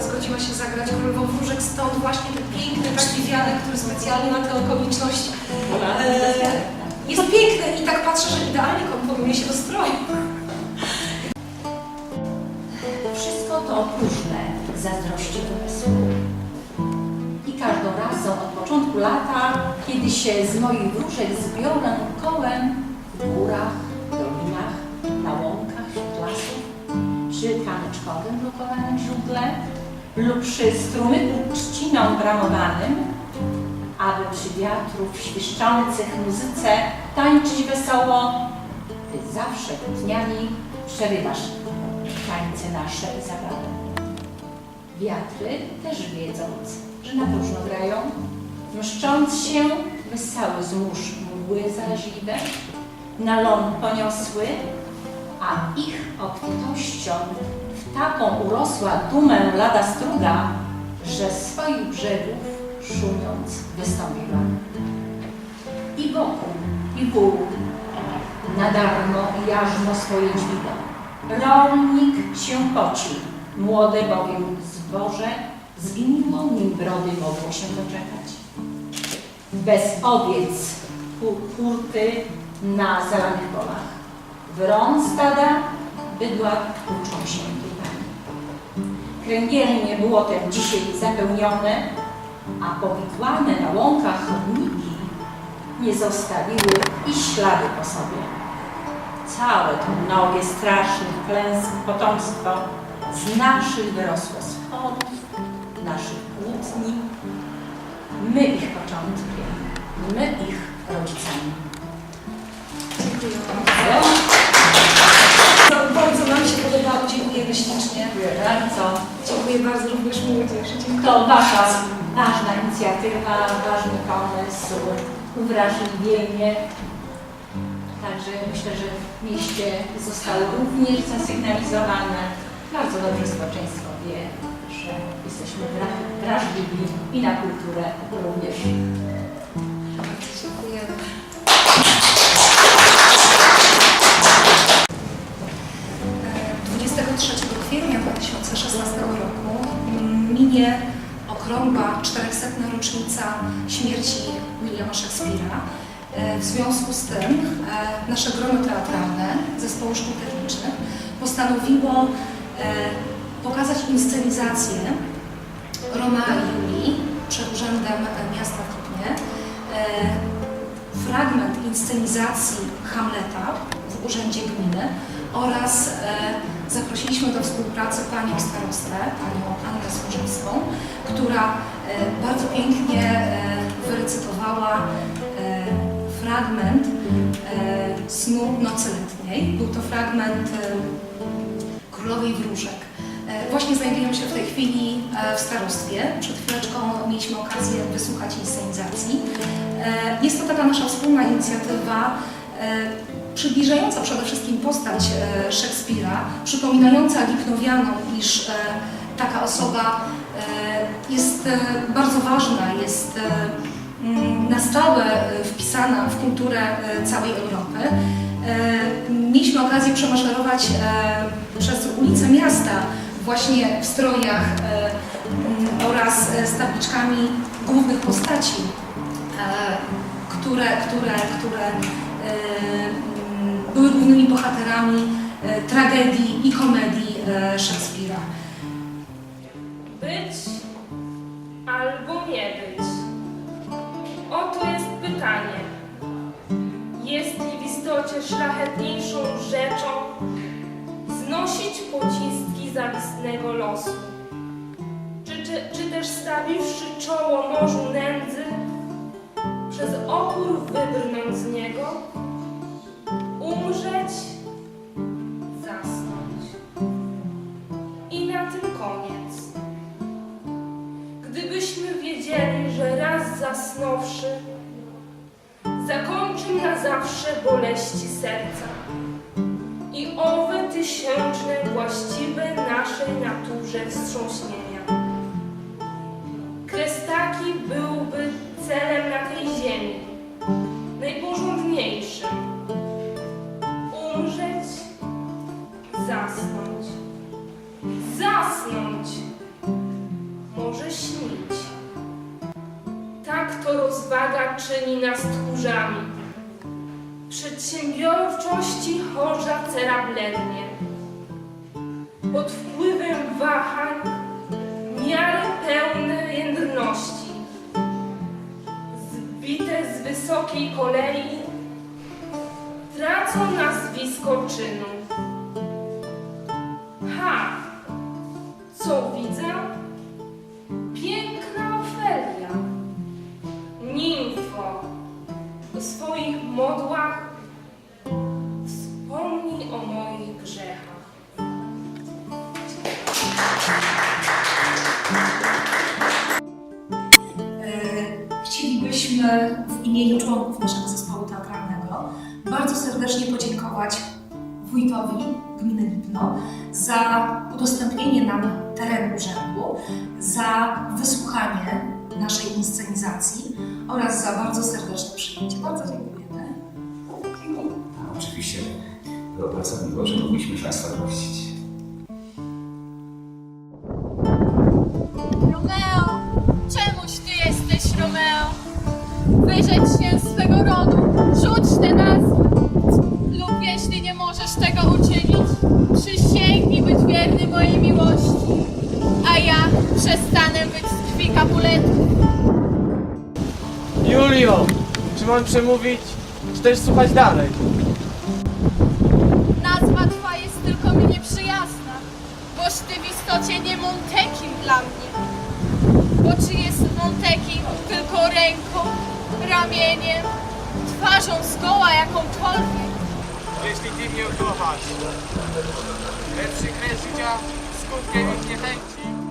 Zgodziła się zagrać królową wróżek, stąd właśnie ten piękny taki wianek, który specjalnie na tę okoliczność e, jest piękny i tak patrzę, że idealnie komponuje się do stroju. Wszystko to próżne zazdrości umysłu. I każdą razą od początku lata, kiedy się z moich wróżek zbiorę kołem kamyczkowym blokowanym źródle lub przy strumyku trzciną bramowanym, aby przy wiatrów świszczących muzyce tańczyć wesoło, ty zawsze dniami przerywasz tańce nasze i zabawy. Wiatry też wiedząc, że na próżno grają, mszcząc się, wyssały z mórz mgły zaraźliwe, na ląd poniosły, a ich obfitością taką urosła dumę lada struga, że z swoich brzegów szumiąc wystąpiła. I wokół, i gór, na darmo jarzmo swoje dźwigał. Rolnik się pocił, młode bowiem zboże zgniło, nim brody mogło się doczekać. Bez owiec ku- kurty na zalanych polach, wron stada, bydła tłuczą się Kręgielnie błotem dzisiaj zapełnione, a powikłane na łąkach chodniki nie zostawiły i ślady po sobie całe to mnogie strasznych klęsk potomstwo z naszych wyrosło schodów, naszych kłótni, my ich początkiem, my ich rodzicami. Dziękuję bardzo również młodzieży. Dziękuję. To Wasza ważna inicjatywa, ważny pomysł, uwrażliwienie. Także myślę, że w mieście zostało również zasygnalizowane. Bardzo dobrze społeczeństwo wie, że jesteśmy wra- wrażliwi i na kulturę również. Dziękujemy. 23 kwietnia 2016 roku minie okrągła 400. rocznica śmierci Williama Shakespeare'a. E, W związku z tym e, nasze grono teatralne Zespołu Szkół Technicznych postanowiło e, pokazać inscenizację Romea i Julii przed Urzędem Miasta w Lipnie. E, fragment inscenizacji Hamleta w Urzędzie Gminy oraz e, zaprosiliśmy do współpracy panią starostę, panią Annę Służewską, która e, bardzo pięknie e, wyrecytowała fragment snu nocy letniej. Był to fragment Królowej Wróżek. Właśnie znajdujemy się w tej chwili w starostwie. Przed chwileczką mieliśmy okazję wysłuchać inscenizacji. Jest to taka nasza wspólna inicjatywa, przybliżająca przede wszystkim postać e, Szekspira, przypominająca Lipnowianom, iż e, taka osoba e, jest e, bardzo ważna, jest e, mm, na stałe e, wpisana w kulturę e, całej Europy. E, Mieliśmy okazję przemaszerować e, przez ulice miasta właśnie w strojach e, mm, oraz e, z tabliczkami głównych postaci, e, które, które, które e, były głównymi bohaterami e, tragedii i komedii e, Szekspira. Być albo nie być? Oto jest pytanie. Jest li w istocie szlachetniejszą rzeczą znosić pociski zawistnego losu? Czy, czy, czy też stawiwszy czoło morzu wybrnąć z niego, umrzeć, zasnąć? I na tym koniec. Gdybyśmy wiedzieli, że raz zasnąwszy, zakończy na zawsze boleści serca i owe tysięczne właściwe naszej naturze wstrząśnienia. Czyni nas tchórzami. Przedsiębiorczości chorza cera blednie. Pod wpływem wahań miary pełne jędrności. Zbite z wysokiej kolei tracą nazwisko czynu. Ha! Co Chcielibyśmy w imieniu członków naszego zespołu teatralnego bardzo serdecznie podziękować wójtowi gminy Lipno za udostępnienie nam terenu brzegu, za wysłuchanie naszej inscenizacji oraz za bardzo serdeczne przyjęcie. Bardzo dziękujemy. A oczywiście wyobrażam miło, że mogliśmy Państwa gościć. Wyrzeć się swego rodu, rzuć tę nazwę. Lub jeśli nie możesz tego uczynić, przysięgnij być wierny mojej miłości, a ja przestanę być z krwi kapuletów. Julio, czy mam przemówić, czy też słuchać dalej? Nazwa twa jest tylko mi nieprzyjazna, boś ty w istocie nie Montekim dla mnie. Bo czy jest Montekim tylko ręką, ramieniem, twarzą zgoła jakąkolwiek? Jeśli ty mnie ukochasz, kres życia skutkiem ich niechęci,